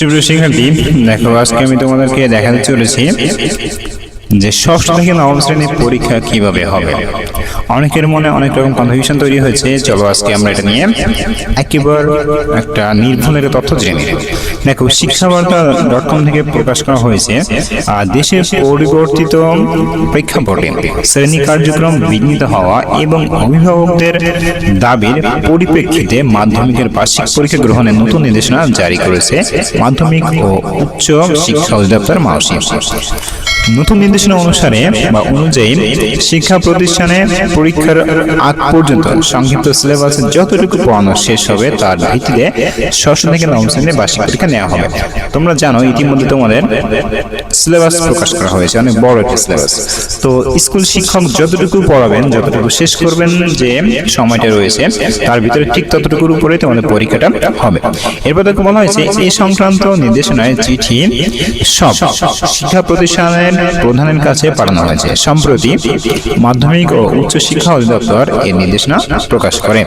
সুপ্রিয় শিক্ষার্থী দেখো আজকে আমি তোমাদেরকে দেখাতে চলেছি। যে ষষ্ঠ থেকে নবম শ্রেণির পরীক্ষা কীভাবে হবে? অনেকের মনে অনেক রকম কনফিউশন তৈরি হয়েছে। চলো আজকে আমরা এটা নিয়ে একেবারে একটা নির্ভুলের তথ্য জেনে নিই। দেখো, শিক্ষাবার্তা ডট কম থেকে প্রকাশ করা হয়েছে দেশের পরিবর্তিত প্রেক্ষাপটে শ্রেণি কার্যক্রম বিঘ্নিত হওয়া এবং অভিভাবকদের দাবির পরিপ্রেক্ষিতে মাধ্যমিকের বার্ষিক পরীক্ষা গ্রহণের নতুন নির্দেশনা জারি করেছে মাধ্যমিক ও উচ্চ শিক্ষা অধিদপ্তর মাওসি নতুন নির্দেশনা অনুসারে বা অনুযায়ী শিক্ষা প্রতিষ্ঠানে পরীক্ষার আগ পর্যন্ত সংক্ষিপ্ত সিলেবাসে যতটুকু পড়ানো শেষ হবে তার ভিত্তিতে ষষ্ঠ থেকে নবম শ্রেণির বার্ষিক পরীক্ষা নেওয়া হবে। তোমরা জানো ইতিমধ্যে তোমাদের সিলেবাস প্রকাশ করা হয়েছে, অনেক বড় একটা সিলেবাস তো স্কুল শিক্ষক যতটুকু পড়াবেন, যতটুকু শেষ করবেন যে সময়টা রয়েছে, তার ভিতরে ঠিক ততটুকুর উপরে তোমাদের পরীক্ষাটা হবে। এরপর দেখো বলা হয়েছে এই সংক্রান্ত নির্দেশনায় চিঠি সব শিক্ষা প্রতিষ্ঠানের প্রধানের কাছে পাঠানো হয়েছে। সম্প্রতি মাধ্যমিক ও উচ্চ শিক্ষা অধিদপ্তর এই নির্দেশনা প্রকাশ করে।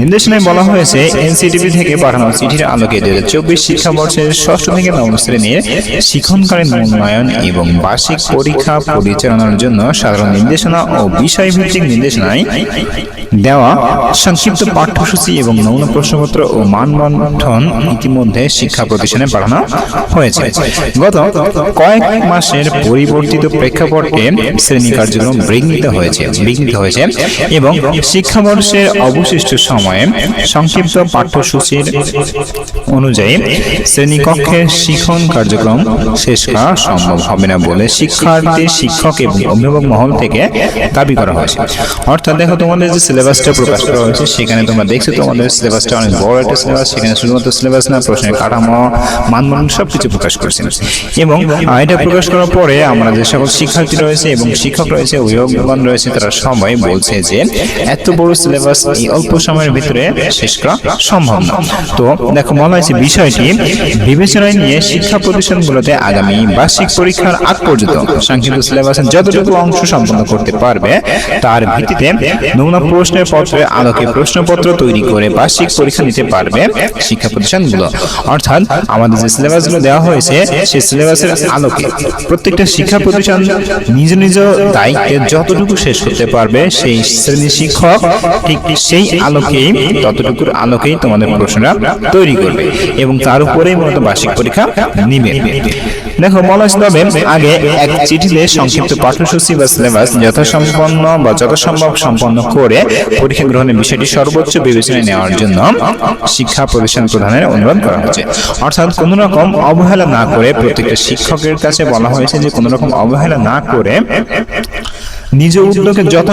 নির্দেশনায় বলা হয়েছে, এনসিটিভি থেকে পাঠানো চিঠির আলোকে দুই হাজার চব্বিশ শিক্ষাবর্ষের ষষ্ঠ থেকে নবম শ্রেণির শিক্ষণকালীন মূল্যায়ন এবং বার্ষিক পরীক্ষা পরিচালনার জন্য সাধারণ নির্দেশনা ও বিষয় বিষয়ভিত্তিক নির্দেশনায় দেওয়া সংক্ষিপ্ত পাঠ্যসূচি এবং নমুনা প্রশ্নপত্র ও মানবন্ধন ইতিমধ্যে শিক্ষা প্রতিষ্ঠানে পাঠানো হয়েছে। গত কয়েক মাসের পরিবর্তিত প্রেক্ষাপটে শ্রেণি কার্যক্রম বিঘ্নিত হয়েছে বিঘ্নিত হয়েছে এবং শিক্ষাবর্ষের অবশিষ্ট সময়ে সংক্ষিপ্ত পাঠ্যসূচির অনুযায়ী শ্রেণীকক্ষে শিখন কার্যক্রম শেষ করা সম্ভব হবে না বলে শিক্ষার্থী, শিক্ষক এবং অভিভাবক মহল থেকে দাবি করা হয়েছে। অর্থাৎ দেখো তোমাদের যে সিলেবাসটা প্রকাশ করা হয়েছে, সেখানে তোমরা দেখছ তোমাদের সিলেবাসটা অনেক বড় একটা সিলেবাস, সেখানে শুধুমাত্র সিলেবাস না, প্রশ্নের কাঠামো মানদণ্ড সবকিছু প্রকাশ করেছে। এবং এটা প্রকাশ করার পরে আমরা যে সকল শিক্ষার্থী রয়েছে এবং শিক্ষক রয়েছে, অভিভাবকগণ রয়েছে, তারা সবাই বলছে যে এত বড় সিলেবাস এই অল্প সময়ের ভিতরে শেষ করা সম্ভব না। তো দেখো, বলা হয়েছে বিষয়টি বিবেচনায় নিয়ে শিক্ষা প্রতিষ্ঠানগুলোতে আগামী বার্ষিক পরীক্ষার আগ পর্যন্ত সংক্ষিপ্ত সিলেবাসের যতটুকু অংশ সম্পন্ন করতে পারবে, তার ভিত্তিতে নমুনা প্রশ্নের পত্রে আলোকে প্রশ্নপত্র তৈরি করে বার্ষিক পরীক্ষা নিতে পারবে শিক্ষা প্রতিষ্ঠানগুলো। অর্থাৎ আমাদের যে সিলেবাসগুলো দেওয়া হয়েছে, সেই সিলেবাসের আলোকে প্রত্যেকটা শিক্ষা প্রতিষ্ঠান নিজ নিজ দায়িত্বে যতটুকু শেষ করতে পারবে সেই শ্রেণি শিক্ষক ঠিক সেই আলোকেই ততটুকুর আলোকেই তোমাদের প্রশ্নটা তৈরি করবে এবং তার উপরেই মূলত বার্ষিক পরীক্ষা নিবে। দেখো হয়েছে তবে আগে এক চিঠিতে সংক্ষিপ্ত পাঠ্যসূচি বা সিলেবাস যথাসম্পন্ন বা যথাসম্ভব সম্পন্ন করে পরীক্ষা গ্রহণের বিষয়টি সর্বোচ্চ বিবেচনায় নেওয়ার জন্য শিক্ষা প্রতিষ্ঠান প্রধানের অনুরোধ করা হয়েছে। অর্থাৎ কোনো রকম অবহেলা না করে প্রত্যেকটা শিক্ষকের কাছে বলা হয়েছে যে কোনো রকম অবহেলা না করে নিজ উদ্যোগে যত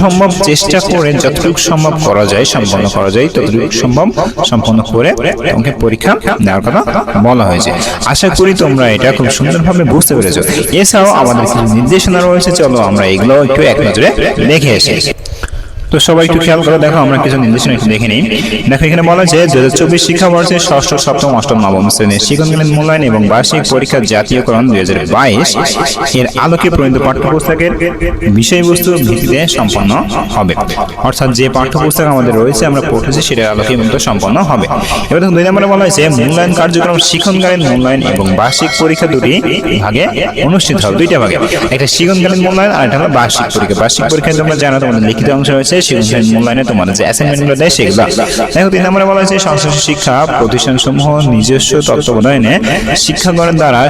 সম্ভব চেষ্টা করে যতটুকু সম্ভব করা যায় সম্পন্ন করা যায় ততটুকু সম্ভব সম্পন্ন করে তোমাকে পরীক্ষা নেওয়ার কথা বলা হয়েছে। আশা করি তোমরা এটা খুব সুন্দরভাবে বুঝতে পেরেছ। এছাড়াও আমাদের কিছু নির্দেশনা রয়েছে চলো আমরা এগুলো একটু এক নজরে দেখে এসে তো সবাই একটু খেয়াল করে দেখো আমরা কিছু নির্দেশনা একটু দেখে নিই দেখো এখানে বলা আছে দু হাজার চব্বিশ শিক্ষাবর্ষে ষষ্ঠ সপ্তম অষ্টম নবম শ্রেণির শিক্ষণকালীন মূল্যায়ন এবং বার্ষিক পরীক্ষার জাতীয়করণ দুই হাজার বাইশ এর আলোকে প্রণীত পাঠ্যপুস্তকের বিষয়বস্তু ভিত্তিতে সম্পন্ন হবে। অর্থাৎ যে পাঠ্যপুস্তক আমাদের রয়েছে আমরা পড়তেছি সেটার আলোকে মূলত সম্পন্ন হবে। এবার দেখুন দুই নম্বরে বলা হয়েছে মূল্যায়ন কার্যক্রম শিক্ষণকালীন মূল্যায়ন এবং বার্ষিক পরীক্ষা দুটি ভাগে অনুষ্ঠিত হবে। দুইটা ভাগে একটা শিক্ষণকালীন মূল্যায়ন আর একটা হলো বার্ষিক পরীক্ষা। বার্ষিক পরীক্ষায় তোমরা জানো তোমাদের লিখিত অংশ রয়েছে। শিক্ষণকালীন মূল্যায়নে তোমাদের যে অ্যাসাইনমেন্টগুলো দেয় দেখো তিন নম্বরে বলা হয়েছে সংশ্লিষ্ট শিক্ষা নিজস্ব তত্ত্বাবধানে শিক্ষাগণের দ্বারা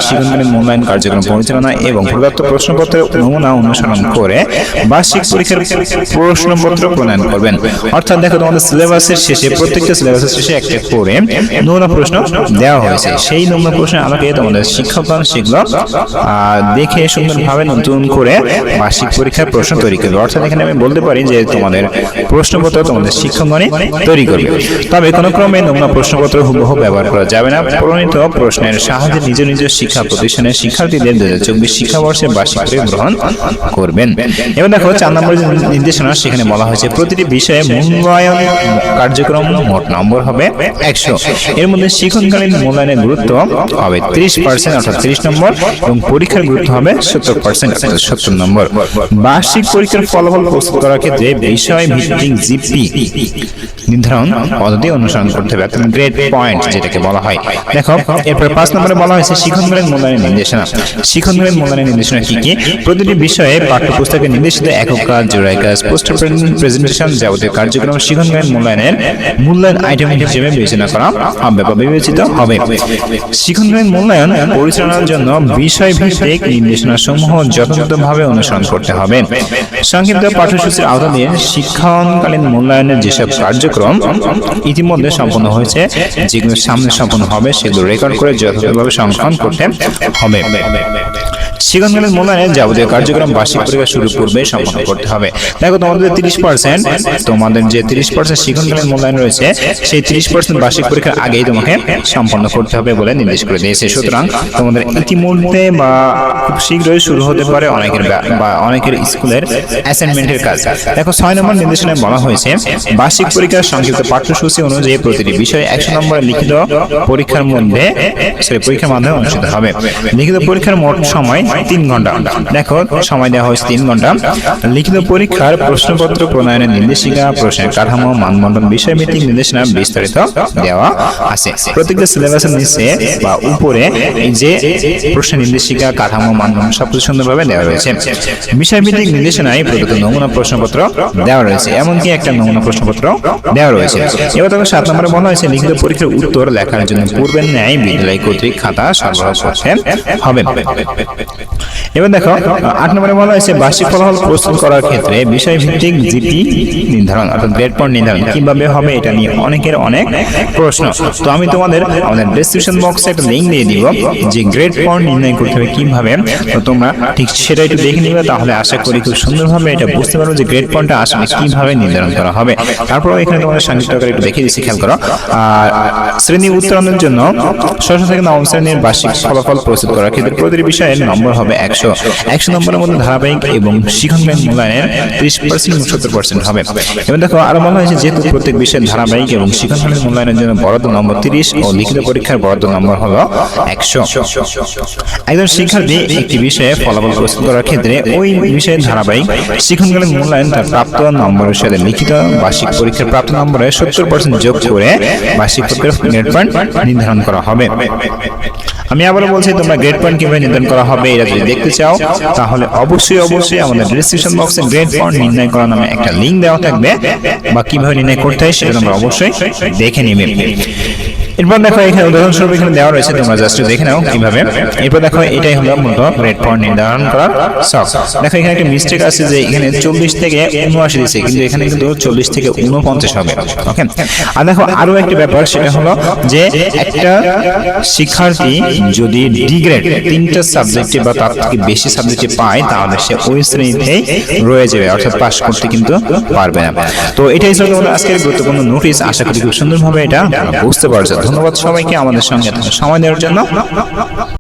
মূল্যায়ন কার্যক্রম পরিচালনা এবং প্রদত্ত প্রশ্নপত্রের নমুনা অনুসরণ করে বার্ষিক পরীক্ষার প্রশ্নপত্র প্রণয়ন করবেন। অর্থাৎ দেখো, তোমাদের সিলেবাসের শেষে, প্রত্যেকটা সিলেবাসের শেষে একটা করে নমুনা প্রশ্ন দেওয়া হয়েছে। সেই নমুনা তোমাদের শিক্ষকগণ দেখে সুন্দরভাবে নতুন করে বার্ষিক পরীক্ষার প্রশ্ন তৈরি করবে। অর্থাৎ এখানে আমি বলতে পারি যে তোমাদের প্রশ্নপত্র তোমাদের শিক্ষকগণে তৈরি করবে। তবে কোনো ক্রমে নমুনা প্রশ্নপত্র হুবহু ব্যবহার করা যাবে না। প্রণীত প্রশ্নের সাহায্যে নিজ নিজ শিক্ষা প্রতিষ্ঠানের শিক্ষার্থীদের দু হাজার চব্বিশ শিক্ষাবর্ষে বার্ষিক গ্রহণ করবেন। এবার দেখো, চার নম্বর নির্দেশনা, সেখানে বলা হয়েছে, প্রতিটি বিষয়ে মূল্যায়ন কার্যক্রম মোট নম্বর হবে একশো। এর মধ্যে শিক্ষণকালীন মূল্যায়নের গুরুত্ব হবে ত্রিশ পার্সেন্ট, অর্থাৎ ত্রিশ নম্বর, এবং পরীক্ষার গুরুত্ব হবে সত্তর পার্সেন্ট সত্তর নম্বর। বার্ষিক পরীক্ষার ফলাফল প্রস্তুত করার ক্ষেত্রে বিষয় বিষয় ভিত্তিক জিপি নির্ধারণ পদ্ধতি অনুসরণ করতে হবে, অর্থাৎ গ্রেড পয়েন্ট যেটাকে বলা হয়। দেখো, এরপর পাঁচ নম্বরে বলা হয়েছে শিক্ষণগুলির মূল্যায়নের নির্দেশনা। শিক্ষণগুলির মূল্যায়নের নির্দেশনা কি কি? প্রতিটি বিষয়ে পাঠ্যপুস্তকে নির্দেশিত একক কাজ জোড়াই কাজ, পোস্টার প্রেজেন্টেশন যাবতীয় কার্যক্রম শিক্ষণগুলির মূল্যায়নের মূল্যায়ন আইটেম হিসেবে বিবেচনা করা হবে বা বিবেচিত হবে। শিক্ষণগুলির মূল্যায়ন পরিচালনার জন্য বিষয় ভিত্তিক নির্দেশনা সমূহ যথাযথভাবে অনুসরণ করতে হবে। সংক্ষিপ্ত পাঠ্যসূচির আওতাধীন শিক্ষণকালীন মূল্যায়নের যেসব কার্যক্রম ইতিমধ্যে সম্পন্ন হয়েছে, যেগুলো সামনে সম্পন্ন হবে, সেগুলো রেকর্ড করে যথাযথভাবে সংরক্ষণ করতে হবে। শিক্ষণকালীন মূল্যায়নের যাবতীয় কার্যক্রম বার্ষিক পরীক্ষা শুরু পূর্বে সম্পন্ন করতে হবে। দেখো, তোমাদের তিরিশ পার্সেন্ট তোমাদের যে তিরিশ পার্সেন্ট শিক্ষণকালীন মূল্যায়ন রয়েছে, সেই তিরিশ পার্সেন্ট বার্ষিক পরীক্ষার আগেই তোমাকে সম্পন্ন করতে হবে বলে নির্দেশ করে দিয়েছে। সুতরাং তোমাদের ইতিমধ্যে বা খুব শীঘ্রই শুরু হতে পারে অনেকের বা- অনেকের স্কুলের অ্যাসাইনমেন্টের কাজ। দেখো, ছয় নম্বর নির্দেশনায় বলা হয়েছে, বার্ষিক পরীক্ষার সংক্ষিপ্ত পাঠ্যসূচি অনুযায়ী প্রতিটি বিষয়ে একশো নম্বরের লিখিত পরীক্ষার মধ্যে সরি পরীক্ষার মাধ্যমে অনুষ্ঠিত হবে। লিখিত পরীক্ষার মোট সময় তিন ঘণ্টা। দেখো, সময় দেওয়া হয়েছে তিন ঘণ্টা। লিখিত পরীক্ষার প্রশ্নপত্র প্রণয়নের নির্দেশিকা, প্রশ্নের কাঠামো মানবন্টন বিষয়ভিত্তিক নির্দেশনা বিস্তারিত দেওয়া আছে। প্রত্যেকটা সিলেবাসের নিচে বা উপরে যে প্রশ্ন নির্দেশিকা, কাঠামো, মানদণ্ড সবকিছু সুন্দরভাবে দেওয়া রয়েছে। বিষয়ভিত্তিক নির্দেশনায় প্রদত্ত নমুনা প্রশ্নপত্র দেওয়া রয়েছে, এমনকি একটা নমুনা প্রশ্নপত্র দেওয়া রয়েছে। এবার তখন সাত নম্বরে বলা হয়েছে, লিখিত পরীক্ষার উত্তর লেখার জন্য পূর্বের ন্যায় বিদ্যালয় কর্তৃক খাতা সরবরাহ করতে হবে। এবার দেখো, আট নম্বরে বলা হয়েছে, বার্ষিক ফলাফল প্রস্তুত করার ক্ষেত্রে বিষয়ভিত্তিক জিপি নির্ধারণ, অর্থাৎ গ্রেড পয়েন্ট নির্ধারণ, কীভাবে হবে এটা নিয়ে অনেকের অনেক প্রশ্ন। তো আমি তোমাদের আমাদের ডেসক্রিপশন বক্সে একটা লিঙ্ক দিয়ে দিব, যে গ্রেড পয়েন্ট নির্ণয় করতে হবে কীভাবে। তো তোমরা ঠিক সেটা একটু দেখে নিবে, তাহলে আশা করি খুব সুন্দরভাবে এটা বুঝতে পারবে যে গ্রেড পয়েন্টটা আসলে কীভাবে নির্ধারণ করা হবে। তারপর এখানে তোমাদের করে একটু দেখিয়ে দিচ্ছি, খেয়াল করো। আর শ্রেণি উত্তরণের জন্য ষষ্ঠ থেকে নবম শ্রেণির বার্ষিক ফলাফল প্রস্তুত করার ক্ষেত্রে প্রতিটি বিষয়ের নম্বর হবে একশো। একশো নম্বরের মধ্যে ধারাবাহিক এবং শিক্ষণকালীন মূল্যায়নের ত্রিশ পার্সেন্ট এবং সত্তর পার্সেন্ট হবে। এবার দেখো, আরও বলা হয়েছে যেহেতু প্রত্যেক বিষয়ের ধারাবাহিক এবং শিক্ষণকালীন মূল্যায়নের জন্য বরাদ্দ নম্বর তিরিশ ও লিখিত পরীক্ষার বরাদ্দ নম্বর হলো একশো। একজন শিক্ষার্থী একটি বিষয়ে ফলাফল প্রস্তুত করার ক্ষেত্রে ওই বিষয়ের ধারাবাহিক শিক্ষণকালীন মূল্যায়ন তার প্রাপ্ত নম্বরের সাথে লিখিত বার্ষিক পরীক্ষার প্রাপ্ত নম্বরে সত্তর পার্সেন্ট যোগ করে বার্ষিক পরীক্ষার গ্রেড পয়েন্ট নির্ধারণ করা হবে। আমি আবারও বলছি, তোমরা গ্রেড পয়েন্ট কীভাবে নির্ধারণ করা হবে এটা যদি দেখতে চাও, তাহলে অবশ্যই অবশ্যই আমাদের ডিসক্রিপশন বক্সে গ্রেড পয়েন্ট নির্ণয় করা নামে একটা লিঙ্ক দেওয়া থাকবে, বা কীভাবে নির্ণয় করতে হয় সেটা তোমরা অবশ্যই দেখে নিবে। এরপর দেখো এখানে উদাহরণস্বরূপ এখানে দেওয়া রয়েছে, তোমরা জাস্ট দেখে নাও কীভাবে। এরপর দেখো এটাই হলো মূলত গ্রেড পয়েন্ট নির্ধারণ করার সব দেখো এখানে একটা মিস্টেক আছে যে এখানে চল্লিশ থেকে উনআশি দিচ্ছে, কিন্তু এখানে কিন্তু চল্লিশ থেকে উনপঞ্চাশ হবে ওকে আর দেখো আরও একটা ব্যাপার, সেটা হলো যে একটা শিক্ষার্থী যদি ডিগ্রেড তিনটা সাবজেক্টে বা তার থেকে বেশি সাবজেক্টে পায়, তাহলে সে ওই শ্রেণীতেই রয়ে যাবে, অর্থাৎ পাশ করতে কিন্তু পারবে না। তো এটাই ছিল আজকের গুরুত্বপূর্ণ নোটিশ আশা করি খুব সুন্দরভাবে এটা বুঝতে পারছ। ধন্যবাদ সবাইকে আমাদের সঙ্গে সময় দেওয়ার জন্য